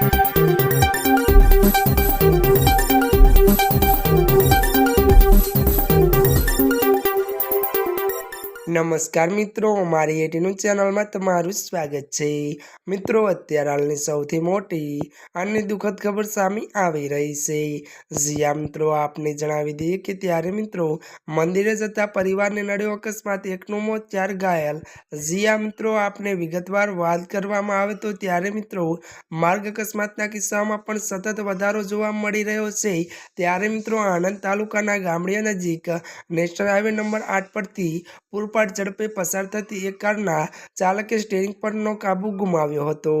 Thank you. નમસ્કાર મિત્રો, મારી એટીનું ચેનલમાં તમારું સ્વાગત છે. મિત્રો, અત્યારે હાલની સૌથી મોટી અને દુઃખદ ખબર સામે આવી રહી છે. જીયા મિત્રો, આપને જણાવી દઈએ કે ત્યારે, મિત્રો, મંદિરે જતા પરિવારને નડ્યો અકસ્માત, એકનું મોત, ચાર ઘાયલ. જીયા મિત્રો, આપને વિગતવાર વાત કરવામાં આવે તો ત્યારે, મિત્રો, માર્ગ અકસ્માતના કિસ્સામાં પણ સતત વધારો જોવા મળી રહ્યો છે. ત્યારે, મિત્રો, આણંદ તાલુકાના ગામડિયા નજીક નેશનલ હાઈવે નંબર આઠ પરથી પૂરપાટ ઝડપે પસાર થતી એક કારના ચાલકે સ્ટેરિંગ પરનો કાબુ ગુમાવ્યો હતો.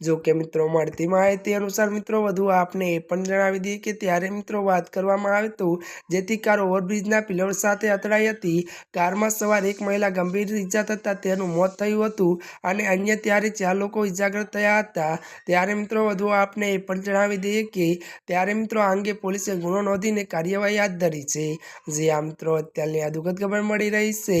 જો કે મિત્રો, મળતી માહિતી અનુસાર મિત્રો, વધુ આપને એ પણ જણાવી દઈએ કે ત્યારે મિત્રો વાત કરવામાં આવે તો જેથી કાર ઓવરબ્રિજના પિલર સાથે અથડાઈ હતી. કારમાં સવાર એક મહિલા ગંભીર ઈજા થતાં તેનું મોત થયું હતું અને અન્ય ત્યારે ચાર લોકો ઇજાગ્રસ્ત થયા હતા. ત્યારે મિત્રો, વધુ આપને એ પણ જણાવી દઈએ કે ત્યારે મિત્રો, આ અંગે પોલીસે ગુનો નોંધીને કાર્યવાહી હાથ ધરી છે. જે આ મિત્રો, અત્યારની આ દુઃખદ ખબર મળી રહી છે.